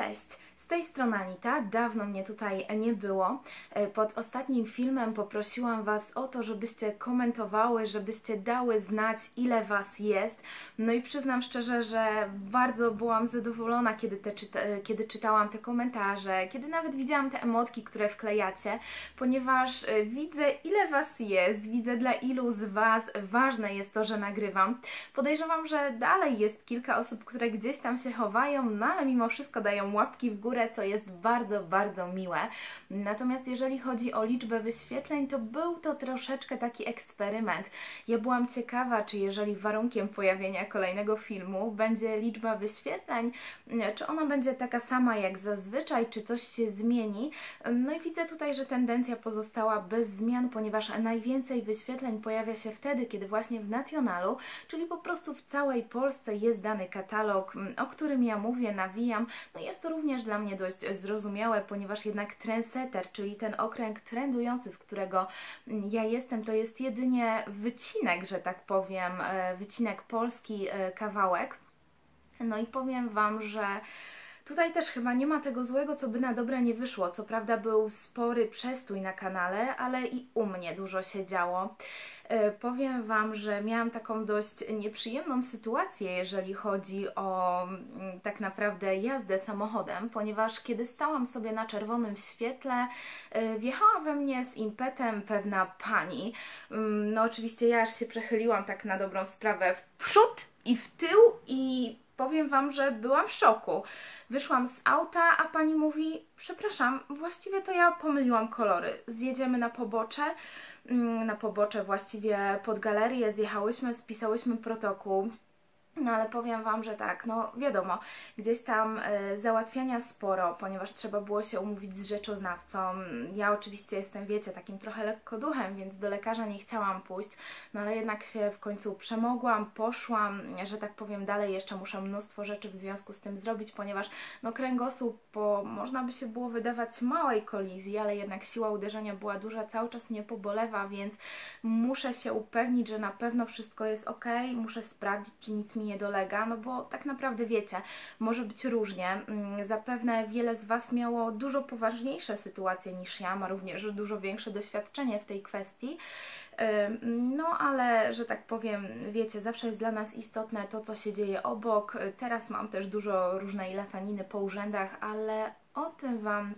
test Tej strony Anita, dawno mnie tutaj nie było. E, Pod ostatnim filmem poprosiłam Was o to, żebyście komentowały, żebyście dały znać, ile Was jest. No i przyznam szczerze, że bardzo byłam zadowolona, kiedy, te czyta e, kiedy czytałam te komentarze, kiedy nawet widziałam te emotki, które wklejacie, ponieważ e, widzę, ile Was jest, widzę, dla ilu z Was ważne jest to, że nagrywam. Podejrzewam, że dalej jest kilka osób, które gdzieś tam się chowają, no ale mimo wszystko dają łapki w górę, co jest bardzo, bardzo miłe. Natomiast jeżeli chodzi o liczbę wyświetleń, to był to troszeczkę taki eksperyment. Ja byłam ciekawa, czy jeżeli warunkiem pojawienia kolejnego filmu będzie liczba wyświetleń, czy ona będzie taka sama jak zazwyczaj, czy coś się zmieni. No i widzę tutaj, że tendencja pozostała bez zmian, ponieważ najwięcej wyświetleń pojawia się wtedy, kiedy właśnie w Nationalu, czyli po prostu w całej Polsce jest dany katalog, o którym ja mówię, nawijam. No jest to również dla mnie dość zrozumiałe, ponieważ jednak trendsetter, czyli ten okręg trendujący, z którego ja jestem, to jest jedynie wycinek, że tak powiem, e, wycinek polski e, kawałek. No i powiem Wam, że Tutaj też chyba nie ma tego złego, co by na dobre nie wyszło. Co prawda był spory przestój na kanale, ale i u mnie dużo się działo. E, powiem Wam, że miałam taką dość nieprzyjemną sytuację, jeżeli chodzi o mm, tak naprawdę jazdę samochodem, ponieważ kiedy stałam sobie na czerwonym świetle, e, wjechała we mnie z impetem pewna pani. Mm, No oczywiście ja aż się przechyliłam tak na dobrą sprawę w przód i w tył i powiem Wam, że byłam w szoku. Wyszłam z auta, a pani mówi, przepraszam, właściwie to ja pomyliłam kolory. Zjedziemy na pobocze, mm, na pobocze właściwie pod galerię zjechałyśmy, spisałyśmy protokół. No ale powiem Wam, że tak, no wiadomo, gdzieś tam y, załatwiania sporo, ponieważ trzeba było się umówić z rzeczoznawcą. Ja oczywiście jestem, wiecie, takim trochę lekkoduchem, więc do lekarza nie chciałam pójść, no ale jednak się w końcu przemogłam, poszłam, że tak powiem dalej, jeszcze muszę mnóstwo rzeczy w związku z tym zrobić, ponieważ no kręgosłup po, można by się było wydawać małej kolizji, ale jednak siła uderzenia była duża, cały czas mnie pobolewa, więc muszę się upewnić, że na pewno wszystko jest ok, muszę sprawdzić, czy nic mi nie dolega, no bo tak naprawdę wiecie, może być różnie. Mm, Zapewne wiele z Was miało dużo poważniejsze sytuacje niż ja, ma również dużo większe doświadczenie w tej kwestii. No, ale że tak powiem, wiecie, zawsze jest dla nas istotne to, co się dzieje obok. Teraz mam też dużo różnej lataniny po urzędach, ale o tym Wam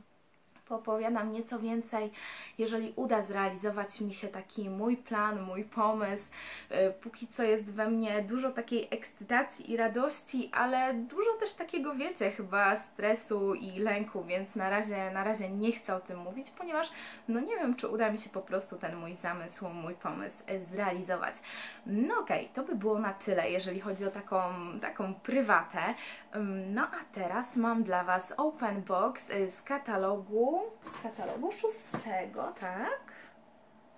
poopowiadam nieco więcej, jeżeli uda zrealizować mi się taki mój plan, mój pomysł. Y, Póki co jest we mnie dużo takiej ekscytacji i radości, ale dużo też takiego, wiecie, chyba stresu i lęku, więc na razie, na razie nie chcę o tym mówić, ponieważ no nie wiem, czy uda mi się po prostu ten mój zamysł, mój pomysł y, zrealizować. No okej, to by było na tyle, jeżeli chodzi o taką, taką prywatę. No a teraz mam dla Was open box y, z katalogu z katalogu szóstego, tak?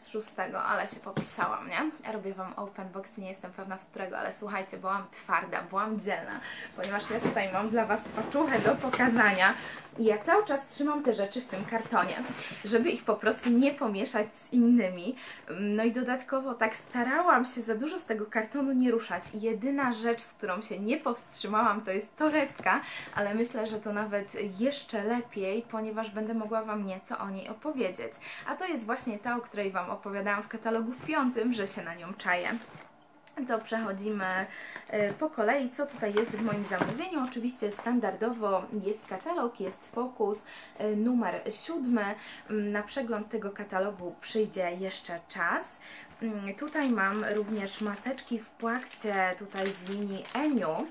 Z szóstego, ale się popisałam, nie? Ja robię Wam open box, nie jestem pewna z którego, ale słuchajcie, byłam twarda, byłam dzielna, ponieważ ja tutaj mam dla Was paczuchę do pokazania i ja cały czas trzymam te rzeczy w tym kartonie, żeby ich po prostu nie pomieszać z innymi. No i dodatkowo tak starałam się za dużo z tego kartonu nie ruszać jedyna rzecz, z którą się nie powstrzymałam, to jest torebka, ale myślę, że to nawet jeszcze lepiej, ponieważ będę mogła Wam nieco o niej opowiedzieć. A to jest właśnie ta, o której Wam opowiadałam w katalogu piątym, że się na nią czaję to przechodzimy y, po kolei, co tutaj jest w moim zamówieniu. Oczywiście standardowo jest katalog, jest fokus, y, numer siódmy. Mm, Na przegląd tego katalogu przyjdzie jeszcze czas. Mm, Tutaj mam również maseczki w płachcie tutaj z linii Eniu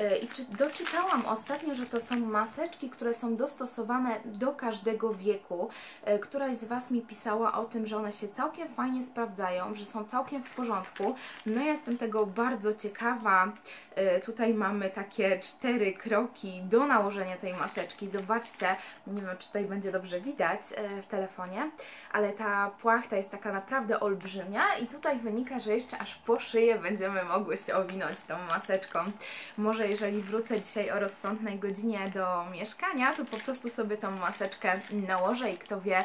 Y, i czy, doczytałam ostatnio, że to są maseczki, które są dostosowane do każdego wieku. Y, Któraś z Was mi pisała o tym, że one się całkiem fajnie sprawdzają, że są całkiem w porządku. No ja jestem tego bardzo ciekawa. Y, Tutaj mamy takie cztery kroki do nałożenia tej maseczki. Zobaczcie, nie wiem czy tutaj będzie dobrze widać w telefonie, ale ta płachta jest taka naprawdę olbrzymia i tutaj wynika, że jeszcze aż po szyję będziemy mogły się owinąć tą maseczką. Może jeżeli wrócę dzisiaj o rozsądnej godzinie do mieszkania, to po prostu sobie tą maseczkę nałożę i kto wie,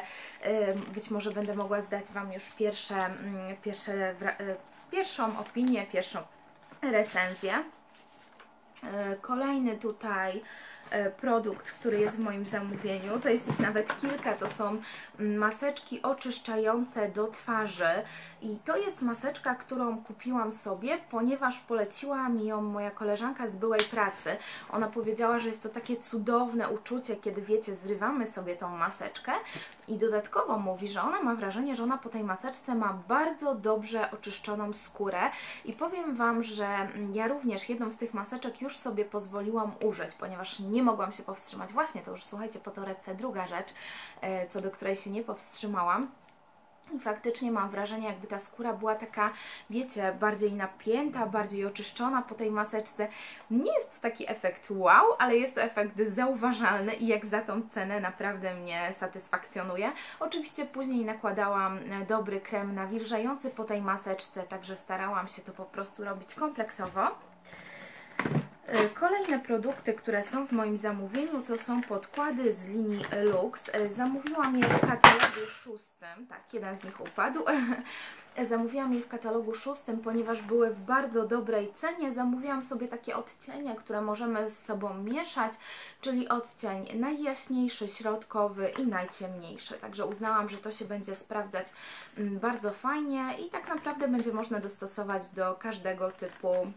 być może będę mogła zdać Wam już pierwsze, mm, pierwsze, y, pierwszą opinię, pierwszą recenzję. Y, Kolejny tutaj produkt, który jest w moim zamówieniu. To jest ich nawet kilka, to są mm, maseczki oczyszczające do twarzy i to jest maseczka, którą kupiłam sobie, ponieważ poleciła mi ją moja koleżanka z byłej pracy. Ona powiedziała, że jest to takie cudowne uczucie, kiedy wiecie, zrywamy sobie tą maseczkę i dodatkowo mówi, że ona ma wrażenie, że ona po tej maseczce ma bardzo dobrze oczyszczoną skórę i powiem Wam, że ja również jedną z tych maseczek już sobie pozwoliłam użyć, ponieważ nie mogłam się powstrzymać. Właśnie to już słuchajcie po torebce druga rzecz, e, co do której się nie powstrzymałam. I faktycznie mam wrażenie, jakby ta skóra była taka, wiecie, bardziej napięta, bardziej oczyszczona po tej maseczce. Nie jest to taki efekt wow, ale jest to efekt zauważalny i jak za tą cenę naprawdę mnie satysfakcjonuje. Oczywiście później nakładałam e, dobry krem nawilżający po tej maseczce, także starałam się to po prostu robić kompleksowo. E, kolejne produkty, które są w moim zamówieniu to są podkłady z linii Lux. E, zamówiłam je w katalogu szóstym, tak, jeden z nich upadł. Zamówiłam je w katalogu szóstym, ponieważ były w bardzo dobrej cenie. Zamówiłam sobie takie odcienie, które możemy z sobą mieszać, czyli odcień najjaśniejszy, środkowy i najciemniejszy. Także uznałam, że to się będzie sprawdzać mm, bardzo fajnie i tak naprawdę będzie można dostosować do każdego typu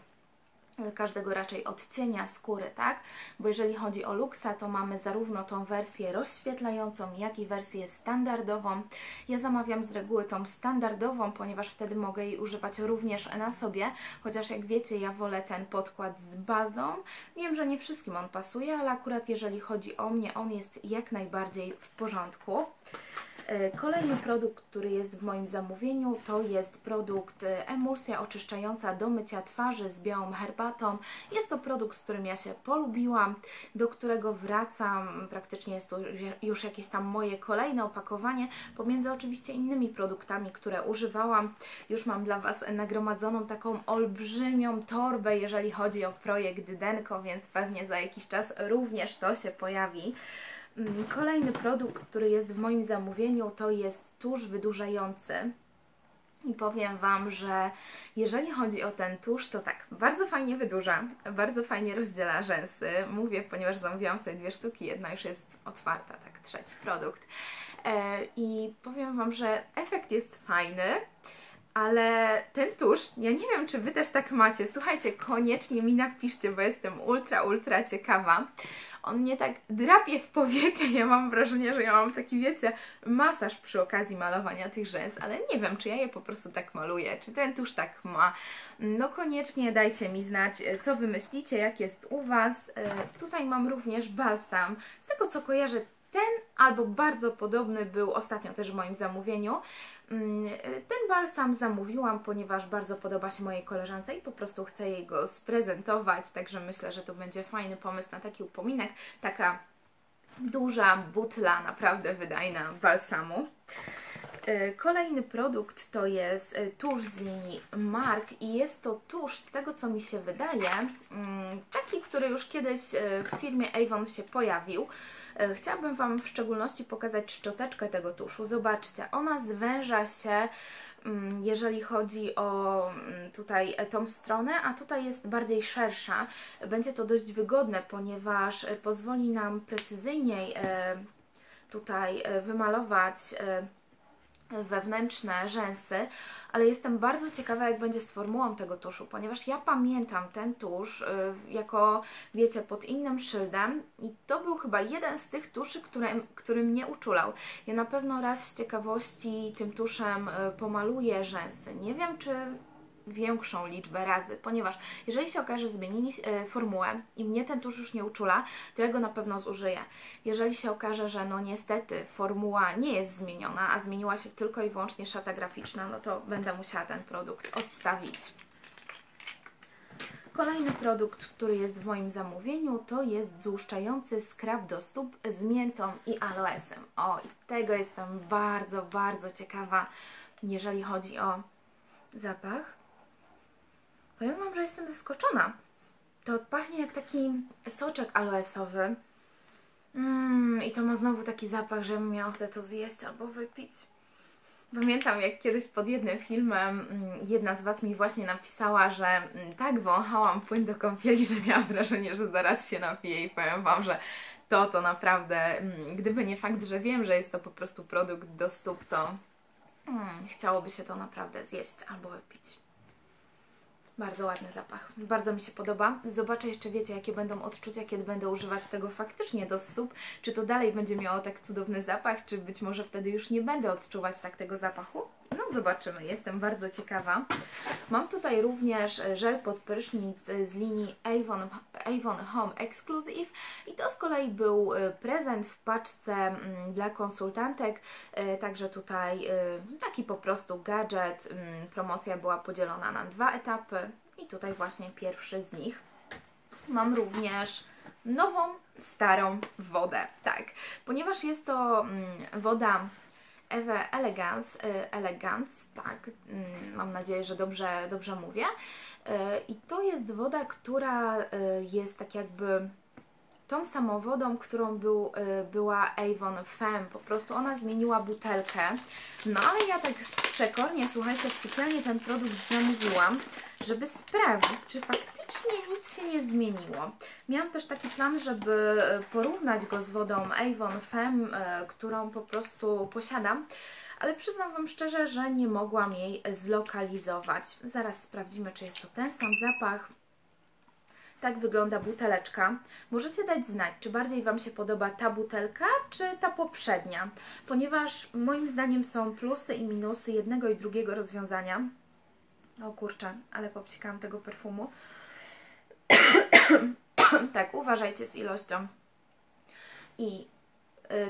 każdego raczej odcienia skóry, tak? Bo jeżeli chodzi o Luxa, to mamy zarówno tą wersję rozświetlającą, jak i wersję standardową. Ja zamawiam z reguły tą standardową, ponieważ wtedy mogę jej używać również na sobie, chociaż jak wiecie, ja wolę ten podkład z bazą. Wiem, że nie wszystkim on pasuje, ale akurat jeżeli chodzi o mnie, on jest jak najbardziej w porządku. E, kolejny produkt, który jest w moim zamówieniu, to jest produkt e, emulsja oczyszczająca do mycia twarzy z białą herbatą. Jest to produkt, z którym ja się polubiłam, do którego wracam. Praktycznie jest to już jakieś tam moje kolejne opakowanie, pomiędzy oczywiście innymi produktami, które używałam. Już mam dla Was nagromadzoną taką olbrzymią torbę, jeżeli chodzi o projekt Denko, więc pewnie za jakiś czas również to się pojawi. Mm, kolejny produkt, który jest w moim zamówieniu, to jest tusz wydłużający. I powiem Wam, że jeżeli chodzi o ten tusz, to tak, bardzo fajnie wydłuża, bardzo fajnie rozdziela rzęsy. Mówię, ponieważ zamówiłam sobie dwie sztuki, jedna już jest otwarta, tak, trzeci produkt. E, I powiem Wam, że efekt jest fajny, ale ten tusz, ja nie wiem, czy Wy też tak macie. Słuchajcie, koniecznie mi napiszcie, bo jestem ultra, ultra ciekawa on mnie tak drapie w powiekę, ja mam wrażenie, że ja mam taki, wiecie, masaż przy okazji malowania tych rzęs, ale nie wiem, czy ja je po prostu tak maluję, czy ten tusz tak ma. No koniecznie dajcie mi znać, co Wy myślicie, jak jest u Was. E, tutaj mam również balsam. Z tego, co kojarzę, ten albo bardzo podobny był ostatnio też w moim zamówieniu. Mm, ten balsam zamówiłam, ponieważ bardzo podoba się mojej koleżance i po prostu chcę jej go sprezentować, także myślę, że to będzie fajny pomysł na taki upominek. Taka duża butla, naprawdę wydajna balsamu. E, kolejny produkt to jest e, tusz z linii Mark i jest to tusz, z tego co mi się wydaje, mm, taki, który już kiedyś e, w firmie Avon się pojawił. Chciałabym Wam w szczególności pokazać szczoteczkę tego tuszu. Zobaczcie, ona zwęża się mm, jeżeli chodzi o mm, tutaj tą stronę, a tutaj jest bardziej szersza. Będzie to dość wygodne, ponieważ pozwoli nam precyzyjniej tutaj wymalować wewnętrzne rzęsy, ale jestem bardzo ciekawa, jak będzie z formułą tego tuszu, ponieważ ja pamiętam ten tusz y, jako, wiecie, pod innym szyldem i to był chyba jeden z tych tuszy, który, który mnie uczulał. Ja na pewno raz z ciekawości tym tuszem y, pomaluję rzęsy. Nie wiem, czy większą liczbę razy, ponieważ jeżeli się okaże, że zmienili e, formułę i mnie ten tusz już nie uczula, to ja go na pewno zużyję. Jeżeli się okaże, że no niestety formuła nie jest zmieniona, a zmieniła się tylko i wyłącznie szata graficzna, no to będę musiała ten produkt odstawić. Kolejny produkt, który jest w moim zamówieniu, to jest złuszczający skrab do stóp z miętą i aloesem. O, tego jestem bardzo, bardzo ciekawa, jeżeli chodzi o zapach. Powiem Wam, że jestem zaskoczona. To pachnie jak taki soczek aloesowy. Mmm, I to ma znowu taki zapach, że miał ochotę to zjeść albo wypić. Pamiętam, jak kiedyś pod jednym filmem mm, jedna z Was mi właśnie napisała, że mm, tak wąchałam płyn do kąpieli, że miałam wrażenie, że zaraz się napiję i powiem Wam, że to to naprawdę, mm, gdyby nie fakt, że wiem, że jest to po prostu produkt do stóp, to chciałoby się to naprawdę zjeść albo wypić. Bardzo ładny zapach. Bardzo mi się podoba. Zobaczę jeszcze, wiecie, jakie będą odczucia, kiedy będę używać tego faktycznie do stóp. Czy to dalej będzie miało tak cudowny zapach, czy być może wtedy już nie będę odczuwać tak tego zapachu? Zobaczymy, jestem bardzo ciekawa. Mam tutaj również żel pod prysznic z linii Avon, Avon Home Exclusive i to z kolei był e, prezent w paczce mm, dla konsultantek, e, także tutaj e, taki po prostu gadżet. Mm, promocja była podzielona na dwa etapy i tutaj właśnie pierwszy z nich. Mam również nową, starą wodę, tak, ponieważ jest to mm, woda Ewę Elegance, y, Elegance, tak, mm, mam nadzieję, że dobrze, dobrze mówię. Y, I to jest woda, która y, jest tak jakby tą samą wodą, którą był, była Avon Femme. Po prostu ona zmieniła butelkę. No ale ja tak przekornie, słuchajcie, specjalnie ten produkt zamówiłam, żeby sprawdzić, czy faktycznie nic się nie zmieniło. Miałam też taki plan, żeby e, porównać go z wodą Avon Femme, e, którą po prostu posiadam, ale przyznam Wam szczerze, że nie mogłam jej zlokalizować. Zaraz sprawdzimy, czy jest to ten sam zapach. Tak wygląda buteleczka. Możecie dać znać, czy bardziej Wam się podoba ta butelka, czy ta poprzednia, ponieważ moim zdaniem są plusy i minusy jednego i drugiego rozwiązania. O kurczę, ale popsikałam tego perfumu. tak, uważajcie z ilością. I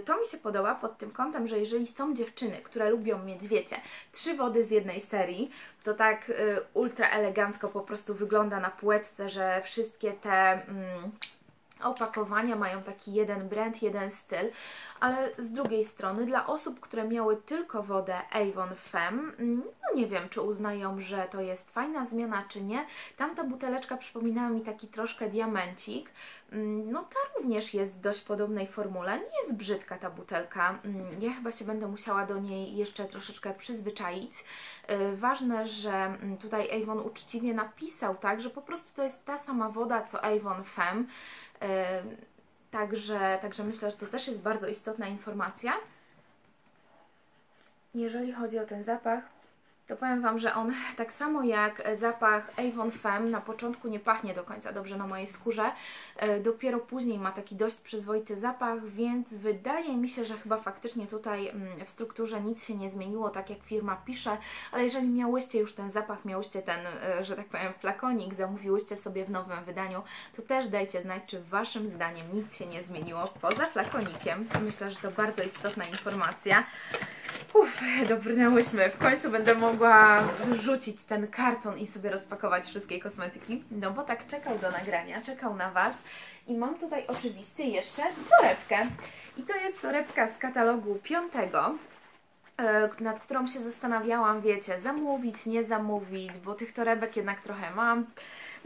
to mi się podoba pod tym kątem, że jeżeli są dziewczyny, które lubią mieć, wiecie, trzy wody z jednej serii, to tak y, ultra elegancko po prostu wygląda na półeczce, że wszystkie te mm, opakowania mają taki jeden brand, jeden styl, ale z drugiej strony dla osób, które miały tylko wodę Avon Femme, mm, no nie wiem, czy uznają, że to jest fajna zmiana, czy nie. Tamta buteleczka przypominała mi taki troszkę diamencik, mm, no ta również jest w dość podobnej formule, nie jest brzydka ta butelka, mm, ja chyba się będę musiała do niej jeszcze troszeczkę przyzwyczaić. Y, ważne, że tutaj Avon uczciwie napisał, tak, że po prostu to jest ta sama woda, co Avon Femme, Także, także myślę, że to też jest bardzo istotna informacja. Jeżeli chodzi o ten zapach, to powiem Wam, że on tak samo jak zapach Avon Femme na początku nie pachnie do końca dobrze na mojej skórze, e, dopiero później ma taki dość przyzwoity zapach, więc wydaje mi się, że chyba faktycznie tutaj mm, w strukturze nic się nie zmieniło, tak jak firma pisze, ale jeżeli miałyście już ten zapach, miałyście ten, e, że tak powiem, flakonik, zamówiłyście sobie w nowym wydaniu, to też dajcie znać, czy Waszym zdaniem nic się nie zmieniło poza flakonikiem. Myślę, że to bardzo istotna informacja. Uff, dobrnęłyśmy. W końcu będę mogła wrzucić ten karton i sobie rozpakować wszystkie kosmetyki. No bo tak czekał do nagrania, czekał na Was. I mam tutaj oczywiście jeszcze torebkę. I to jest torebka z katalogu piątego e, nad którą się zastanawiałam, wiecie, zamówić, nie zamówić, bo tych torebek jednak trochę mam.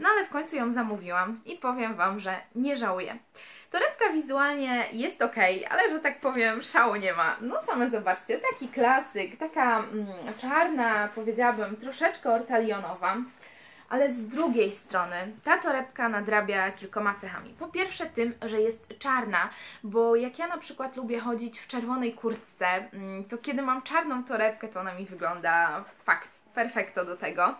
No ale w końcu ją zamówiłam i powiem Wam, że nie żałuję. Torebka wizualnie jest ok, ale że tak powiem, szału nie ma. No same zobaczcie, taki klasyk, taka mm, czarna, powiedziałabym, troszeczkę ortalionowa. Ale z drugiej strony ta torebka nadrabia kilkoma cechami. Po pierwsze tym, że jest czarna, bo jak ja na przykład lubię chodzić w czerwonej kurtce, mm, to kiedy mam czarną torebkę, to ona mi wygląda fakt, perfekto do tego.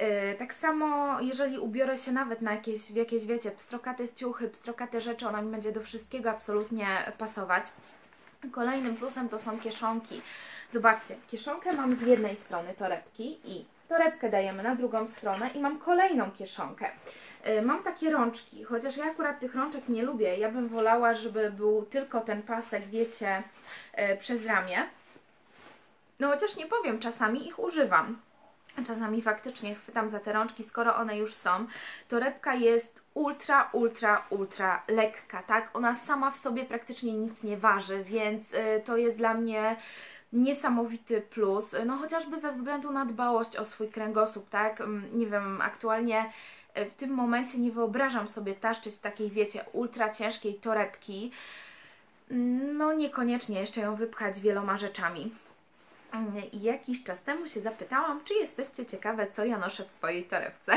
Yy, tak samo, jeżeli ubiorę się nawet na jakieś, w jakieś, wiecie, pstrokate ciuchy, pstrokate rzeczy, ona mi będzie do wszystkiego absolutnie pasować. Kolejnym plusem to są kieszonki. Zobaczcie, kieszonkę mam z jednej strony torebki i torebkę dajemy na drugą stronę i mam kolejną kieszonkę. Yy, mam takie rączki, chociaż ja akurat tych rączek nie lubię. Ja bym wolała, żeby był tylko ten pasek, wiecie, yy, przez ramię. No chociaż nie powiem, czasami ich używam. Czasami faktycznie chwytam za te rączki, skoro one już są. Torebka jest ultra, ultra, ultra lekka, tak? Ona sama w sobie praktycznie nic nie waży, więc y, to jest dla mnie niesamowity plus, no chociażby ze względu na dbałość o swój kręgosłup, tak? Mm, nie wiem, aktualnie y, w tym momencie nie wyobrażam sobie taszczyć takiej, wiecie, ultra ciężkiej torebki, no niekoniecznie jeszcze ją wypchać wieloma rzeczami. Jakiś czas temu się zapytałam, czy jesteście ciekawe, co ja noszę w swojej torebce.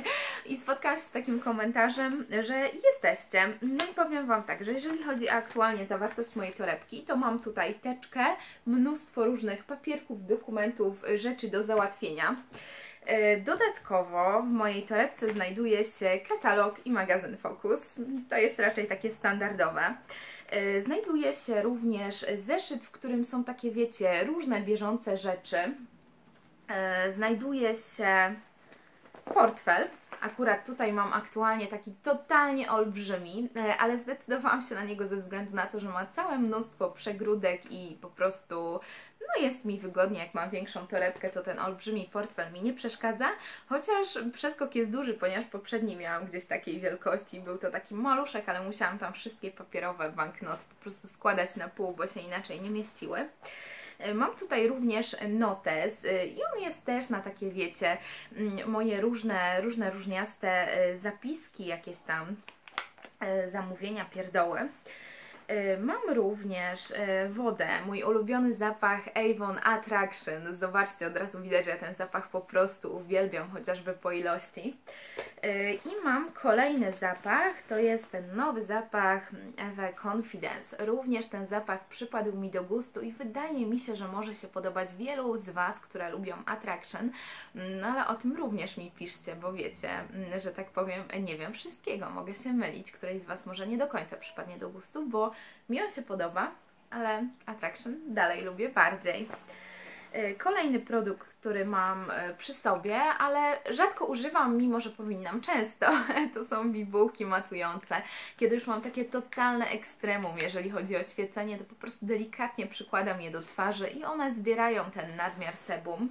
I spotkałam się z takim komentarzem, że jesteście. No i powiem Wam tak, że jeżeli chodzi o aktualnie zawartość mojej torebki, to mam tutaj teczkę, mnóstwo różnych papierków, dokumentów, rzeczy do załatwienia. E, dodatkowo w mojej torebce znajduje się katalog i magazyn Focus. To jest raczej takie standardowe. E, znajduje się również zeszyt, w którym są takie, wiecie, różne bieżące rzeczy. E, znajduje się portfel. Akurat tutaj mam aktualnie taki totalnie olbrzymi, e, ale zdecydowałam się na niego ze względu na to, że ma całe mnóstwo przegródek i po prostu no jest mi wygodnie, jak mam większą torebkę, to ten olbrzymi portfel mi nie przeszkadza, chociaż przeskok jest duży, ponieważ poprzedni miałam gdzieś takiej wielkości, był to taki maluszek, ale musiałam tam wszystkie papierowe banknoty po prostu składać na pół, bo się inaczej nie mieściły. E, mam tutaj również notes e, i on jest też na takie, wiecie, mm, moje różne, różne różniaste e, zapiski, jakieś tam zamówienia, pierdoły. Y, mam również y, wodę, mój ulubiony zapach Avon Attraction. Zobaczcie, od razu widać, że ja ten zapach po prostu uwielbiam, chociażby po ilości. Y, I mam kolejny zapach, to jest ten nowy zapach Eve Confidence. Również ten zapach przypadł mi do gustu i wydaje mi się, że może się podobać wielu z Was, które lubią Attraction. No ale o tym również mi piszcie, bo wiecie, mm, że tak powiem, nie wiem wszystkiego, mogę się mylić. Której z Was może nie do końca przypadnie do gustu, bo mi się podoba, ale Attraction dalej lubię bardziej. Y, kolejny produkt, który mam y, przy sobie, ale rzadko używam, mimo że powinnam często, to są bibułki matujące. Kiedy już mam takie totalne ekstremum, jeżeli chodzi o świecenie, to po prostu delikatnie przykładam je do twarzy i one zbierają ten nadmiar sebum.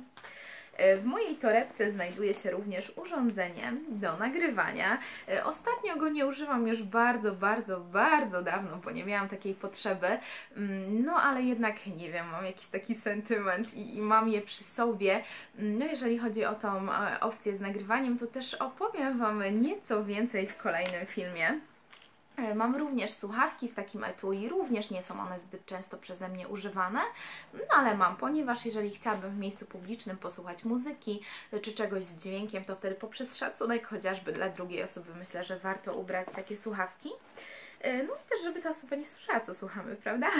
W mojej torebce znajduje się również urządzenie do nagrywania. E, ostatnio go nie używam już bardzo, bardzo, bardzo dawno, bo nie miałam takiej potrzeby. Mm, no ale jednak, nie wiem, mam jakiś taki sentyment i, i mam je przy sobie. Mm, no jeżeli chodzi o tą e, opcję z nagrywaniem, to też opowiem Wam nieco więcej w kolejnym filmie. E, mam również słuchawki w takim etui, również nie są one zbyt często przeze mnie używane, no ale mam, ponieważ jeżeli chciałabym w miejscu publicznym posłuchać muzyki e, czy czegoś z dźwiękiem, to wtedy poprzez szacunek chociażby dla drugiej osoby myślę, że warto ubrać takie słuchawki. E, no i też, żeby ta osoba nie słyszała, co słuchamy, prawda?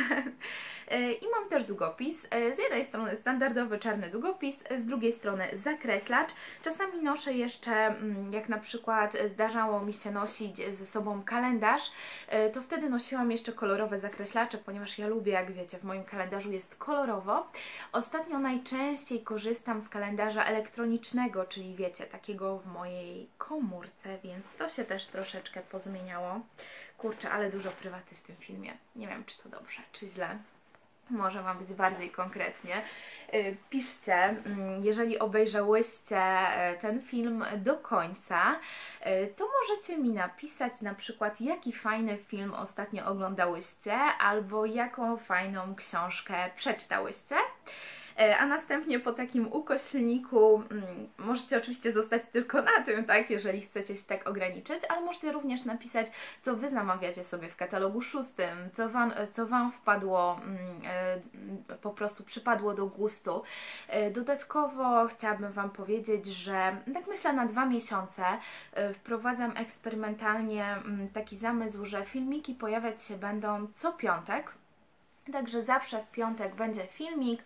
E, I mam też długopis. E, z jednej strony standardowy czarny długopis, z drugiej strony zakreślacz. Czasami noszę jeszcze, mm, jak na przykład zdarzało mi się nosić ze sobą kalendarz, to wtedy nosiłam jeszcze kolorowe zakreślacze, ponieważ ja lubię, jak wiecie, w moim kalendarzu jest kolorowo. Ostatnio najczęściej korzystam z kalendarza elektronicznego, czyli wiecie, takiego w mojej komórce, więc to się też troszeczkę pozmieniało. Kurczę, ale dużo prywaty w tym filmie. Nie wiem, czy to dobrze, czy źle. Może Wam być bardziej konkretnie. Y, piszcie, mm, jeżeli obejrzałyście y, ten film do końca, y, to możecie mi napisać na przykład, jaki fajny film ostatnio oglądałyście, albo jaką fajną książkę przeczytałyście. E, a następnie po takim ukoślniku mm, możecie oczywiście zostać tylko na tym, tak, jeżeli chcecie się tak ograniczyć, ale możecie również napisać, co Wy zamawiacie sobie w katalogu szóstym, co Wam, co wam wpadło, mm, e, po prostu przypadło do gustu. E, dodatkowo chciałabym Wam powiedzieć, że tak myślę na dwa miesiące wprowadzam eksperymentalnie mm, taki zamysł, że filmiki pojawiać się będą co piątek, Także zawsze w piątek będzie filmik.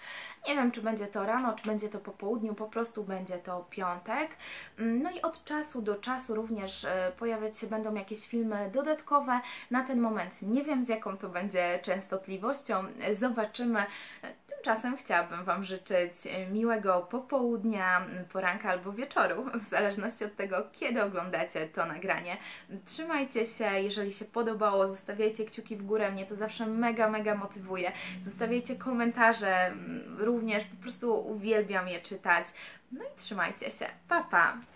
Nie wiem, czy będzie to rano, czy będzie to po południu, po prostu będzie to piątek. Mm, no i od czasu do czasu również e, pojawiać się będą jakieś filmy dodatkowe. Na ten moment nie wiem, z jaką to będzie częstotliwością. Zobaczymy. Tymczasem chciałabym Wam życzyć miłego popołudnia, poranka albo wieczoru, w zależności od tego, kiedy oglądacie to nagranie. Trzymajcie się, jeżeli się podobało, zostawiajcie kciuki w górę, mnie to zawsze mega, mega motywuje. Zostawiajcie komentarze, również po prostu uwielbiam je czytać. No i trzymajcie się. Pa, pa!